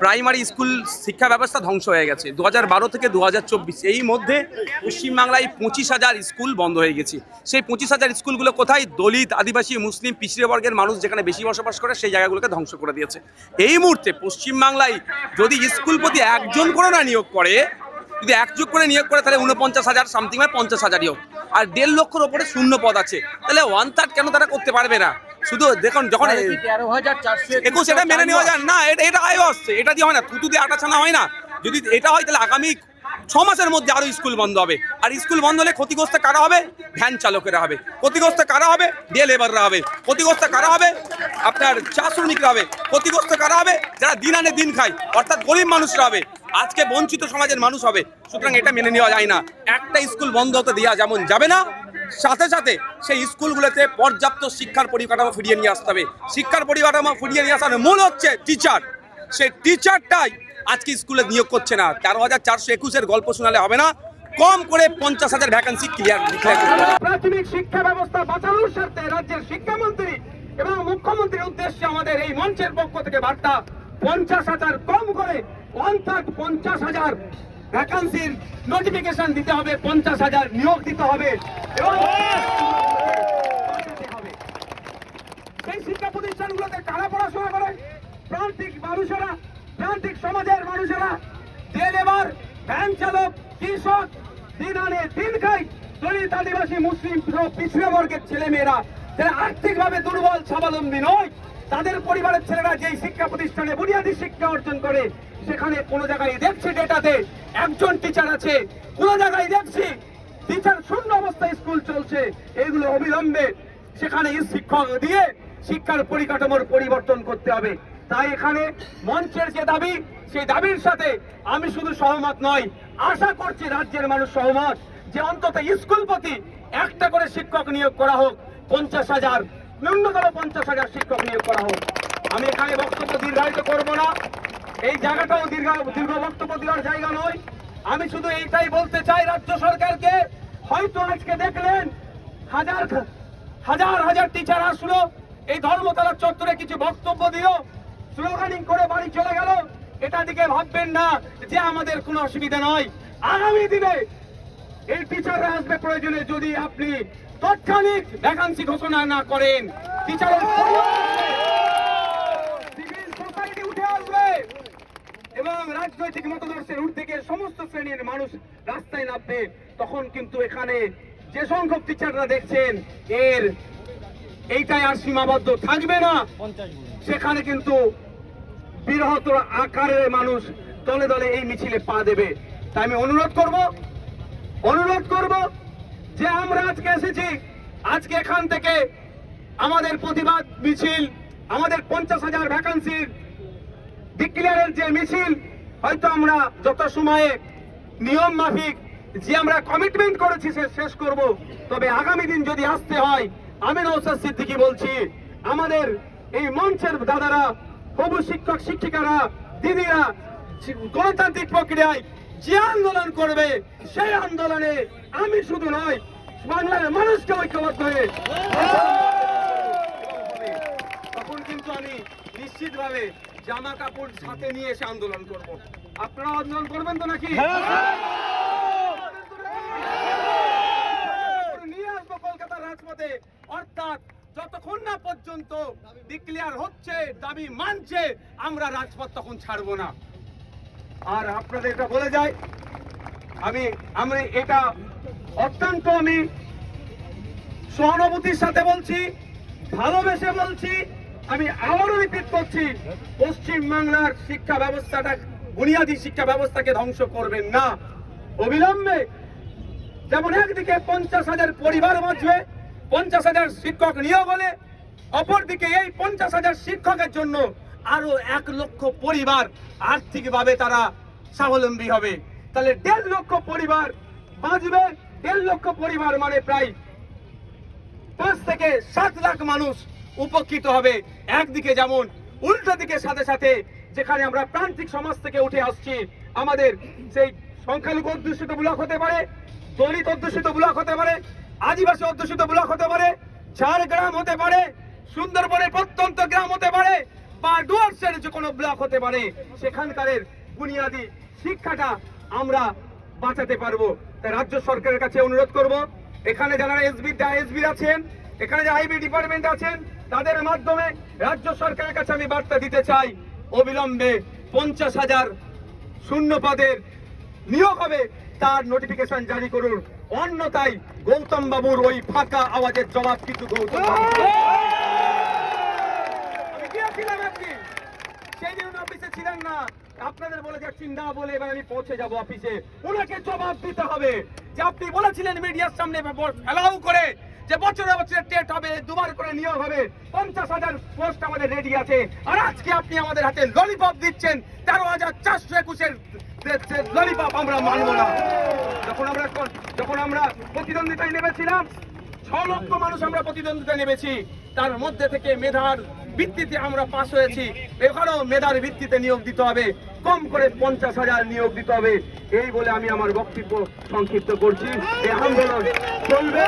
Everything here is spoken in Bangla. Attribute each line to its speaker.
Speaker 1: প্রাইমারি স্কুল শিক্ষা ব্যবস্থা ধ্বংস হয়ে গেছে। দু বারো থেকে দু হাজার চব্বিশ এই মধ্যে পশ্চিমবাংলায় পঁচিশ হাজার স্কুল বন্ধ হয়ে গেছে। সেই পঁচিশ হাজার স্কুলগুলো কোথায়? দলিত, আদিবাসী, মুসলিম পিছিয়ে বর্গের মানুষ যেখানে বেশি বসবাস করে সেই জায়গাগুলোকে ধ্বংস করে দিয়েছে। এই মুহূর্তে পশ্চিমবাংলায় যদি স্কুল প্রতি একজন করে না নিয়োগ করে, যদি একযোগ করে নিয়োগ করে, তাহলে উনপঞ্চাশ হাজার, সামথিং হয় পঞ্চাশ হাজারই হোক। আর দেড় লক্ষর ওপরে শূন্য পদ আছে। তাহলে ওয়ান থার্ড কেন তারা করতে পারবে না? শুধু দেখুন যখন একুশ এটা মেনে নেওয়া যায়। না এটা এটা আয় আসছে এটা দিয়ে হয় না থুতু দিয়ে আটা ছানা হয় না। যদি এটা হয় তাহলে আগামী ছ মাসের মধ্যে আরও স্কুল বন্ধ হবে। আর স্কুল বন্ধ হলে ক্ষতিগ্রস্ত কারা হবে? ভ্যান চালকেরা হবে। ক্ষতিগ্রস্ত কারা হবে? ডে লেবাররা হবে। ক্ষতিগ্রস্ত কারা হবে? আপনার চা শ্রমিকরা হবে। ক্ষতিগ্রস্ত কারা হবে? যারা দিন আনে দিন খায় অর্থাৎ গরিব মানুষরা হবে। আজকে বঞ্চিত সমাজের মানুষ হবে। সুতরাং এটা মেনে নেওয়া যায় না। একটা স্কুল বন্ধ হতে দেওয়া যেমন যাবে না সাথে সাথে সেই স্কুলগুলোতে পর্যাপ্ত শিক্ষার পরিকাঠামো ফিরিয়ে নিয়ে আসতে হবে। শিক্ষার পরিকাঠামো ফিরিয়ে নিয়ে আসার মূল হচ্ছে টিচার সেই টিচারটাই আজকে স্কুলে নিয়োগ করছে না। তেরো হাজার চারশো একুশের গল্প শোনালে হবে না। কম করে পঞ্চাশ হাজার ভ্যাকান্সি ক্লিয়ার
Speaker 2: প্রাথমিক শিক্ষা ব্যবস্থা বাঁচানোর স্বার্থে রাজ্যের শিক্ষামন্ত্রী এবং মুখ্যমন্ত্রীর উদ্দেশ্যে আমাদের এই মঞ্চের পক্ষ থেকে বার্তা, পঞ্চাশ হাজার কম করে অর্থাৎ পঞ্চাশ হাজার ভ্যাকান্সির নোটিফিকেশন দিতে হবে, পঞ্চাশ হাজার নিয়োগ দিতে হবে। এবং। সেই শিক্ষা প্রতিষ্ঠানগুলোতে কারা পড়াশোনা করে? প্রান্তিক মানুষেরা, প্রান্তিক সমাজের মানুষেরা। যে লেবার, ভ্যান চালক, কৃষক, দিন আনে, দিন খাই দলিত আদিবাসী, মুসলিম পিছিয়ে বর্গের ছেলে মেয়েরা যারা আর্থিকভাবে দুর্বল, স্বাবলম্বী নয়, তাদের পরিবারের ছেলেরা যেই শিক্ষা প্রতিষ্ঠানে বুনিয়াদী শিক্ষা অর্জন করে সেখানে কোনো জায়গায় দেখছি ডেটাতে একজন টিচার আছে, কোনো জায়গায় দেখছি টিচার শূন্য অবস্থায় স্কুল চলছে এগুলো অবিলম্বে সেখানে শিক্ষক দিয়ে শিক্ষার পরিকাঠামোর পরিবর্তন করতে হবে। তাই এখানে মঞ্চের যে দাবি, সেই দাবির সাথে আমি শুধু সহমত নয় আশা করছি রাজ্যের মানুষ সহমত যে অন্তত স্কুল প্রতি একটা করে শিক্ষক নিয়োগ করা হোক, পঞ্চাশ হাজার, ন্যূনতম পঞ্চাশ হাজার শিক্ষক নিয়োগ করা হোক। আমি এখানে বক্তব্য দীর্ঘায়িত করব না। এই জায়গাটাও দীর্ঘ দীর্ঘ বক্তব্য দেওয়ার জায়গা নয়। আমি শুধু এইটাই বলতে চাই রাজ্য সরকারকে, হয়তো আজকে দেখলেন হাজার হাজার হাজার টিচার আসলো। এই ধর্মতলার চত্বরে কিছু বক্তব্য দিল। স্লোগানিং করে বাড়ি চলে গেল। এটা দিকে ভাববেন না যে আমাদের কোনো অসুবিধা নয়। আগামী দিনে এই টিচাররা আসবে প্রয়োজনে যদি আপনি তৎক্ষণিক ভ্যাকান্সি ঘোষণা না করেন। টিচারের সিভিল সোসাইটি উঠে আসবে এবং রাজনৈতিক মতাদর্শের ঊর্ধ্বে সমস্ত শ্রেণির মানুষ রাস্তায় নামবে তখন কিন্তু এখানে যে সংখ্যক টিচাররা দেখছেন এর এইটাই আর সীমাবদ্ধ থাকবে না। সেখানে কিন্তু বৃহত্তর আকারের মানুষ দলে দলে এই মিছিলে পা দেবে। তাই আমি অনুরোধ করব অনুরোধ করব যে আমরা আজকে এসেছি আজকে এখান থেকে আমাদের প্রতিবাদ মিছিল আমাদের পঞ্চাশ হাজার ভ্যাকান্সির ডিক্লিয়ারের যে মিছিল হয়তো আমরা যত সময়ে নিয়ম মাফিক যে আমরা কমিটমেন্ট করেছি সে শেষ করব। তবে আগামী দিন যদি আসতে হয়, আমি নৌসাদ সিদ্দিকি বলছি, আমাদের এই মঞ্চের দাদারা, হবু শিক্ষক, শিক্ষিকারা, দিদিরা, গণতান্ত্রিক প্রক্রিয়ায় যে আন্দোলন করবে, সেই আন্দোলনে আমি শুধু নয় বাংলার মানুষকে ঐক্যবদ্ধ হয়ে তখন কিন্তু আমি নিশ্চিতভাবে জামা কাপড় সাথে নিয়ে এসে আন্দোলন করব। আপনারা আন্দোলন করবেন তো নাকি? নিয়ে আসব কলকাতার রাজপথে। অর্থাৎ যতক্ষণ না পর্যন্ত ডিক্লেয়ার হচ্ছে দাবি মানছে আমরা রাজপথ তখন ছাড়বো না। আর আপনাদের এটা বলে যাই আমি আমি এটা অত্যন্ত আমি সহানুভূতির সাথে বলছি ভালোবেসে বলছি আমি আবারও রিপিট করছি পশ্চিম বাংলার শিক্ষা ব্যবস্থাটা, বুনিয়াদী শিক্ষা ব্যবস্থাকে ধ্বংস করবেন না। অবিলম্বে যেমন একদিকে পঞ্চাশ হাজার পরিবার বাঁচবে, পঞ্চাশ হাজার শিক্ষক নিয়োগ হলে, অপরদিকে এই পঞ্চাশ হাজার শিক্ষকের জন্য আরও এক লক্ষ পরিবার আর্থিকভাবে তারা স্বাবলম্বী হবে। তাহলে দেড় লক্ষ পরিবার বাঁচবে, দেড় লক্ষ পরিবার মানে প্রায় পাঁচ থেকে সাত লাখ মানুষ উপকৃত হবে। একদিকে যেমন, উল্টো দিকে সাথে সাথে যেখানে আমরা প্রান্তিক সমাজ থেকে উঠে আসছি, আমাদের সেই সংখ্যালঘু অধ্যুষিত ব্লক হতে পারে, দলিত অধ্যুষিত ব্লক হতে পারে, আদিবাসী অধ্যুষিত ব্লক হতে পারে, ঝাড়গ্রাম হতে পারে, সুন্দরবনের প্রত্যন্ত গ্রাম হতে পারে, বা ডুয়ার্সের যে কোনো ব্লক হতে পারে, সেখানকারের বুনিয়াদী শিক্ষাটা আমরা বাঁচাতে পারব। তাই রাজ্য সরকারের কাছে অনুরোধ করব, এখানে যারা এসবি এসবি আছেন এখানে যে আইবি ডিপার্টমেন্ট আছেন তাদের মাধ্যমে রাজ্য সরকারের কাছে আমি বার্তা দিতে চাই অবিলম্বে পঞ্চাশ হাজার শূন্য পদের নিয়োগ হবে। তার নোটিফিকেশন জারি করুন। অন্যথায় গৌতম বাবুর ওই ফাঁকা আওয়াজের জবাব কিন্তু গৌতম বাবু আমি গিয়েছিলাম একদিন। সেই দিন অফিসে ছিলেন না। আপনাদের বলে যাচ্ছি না বলে এবার আমি পৌঁছে যাব অফিসে ওনাকে জবাব দিতে হবে। যে আপনি বলেছিলেন মিডিয়ার সামনে ফেলাও করে। যে বছরে বছরে টেট হবে, দুবার করে নিয়োগ হবে, পঞ্চাশ হাজার পোস্ট আমাদের রেডি আছে। আর আজকে আপনি আমাদের হাতে ললিপপ দিচ্ছেন, তেরো হাজার চারশো একুশের ললিপপ আমরা মানবো না। যখন আমরা যখন আমরা প্রতিদ্বন্দ্বিতায় নেমেছিলাম, ছ লক্ষ মানুষ আমরা প্রতিদ্বন্দ্বিতা নেমেছি। তার মধ্যে থেকে মেধার ভিত্তিতে আমরা পাশ হয়েছি। এখানেও মেধার ভিত্তিতে নিয়োগ দিতে হবে। কম করে পঞ্চাশ হাজার নিয়োগ দিতে হবে। এই বলে আমি আমার বক্তব্য সংক্ষিপ্ত করছি। এই আন্দোলন চলবে।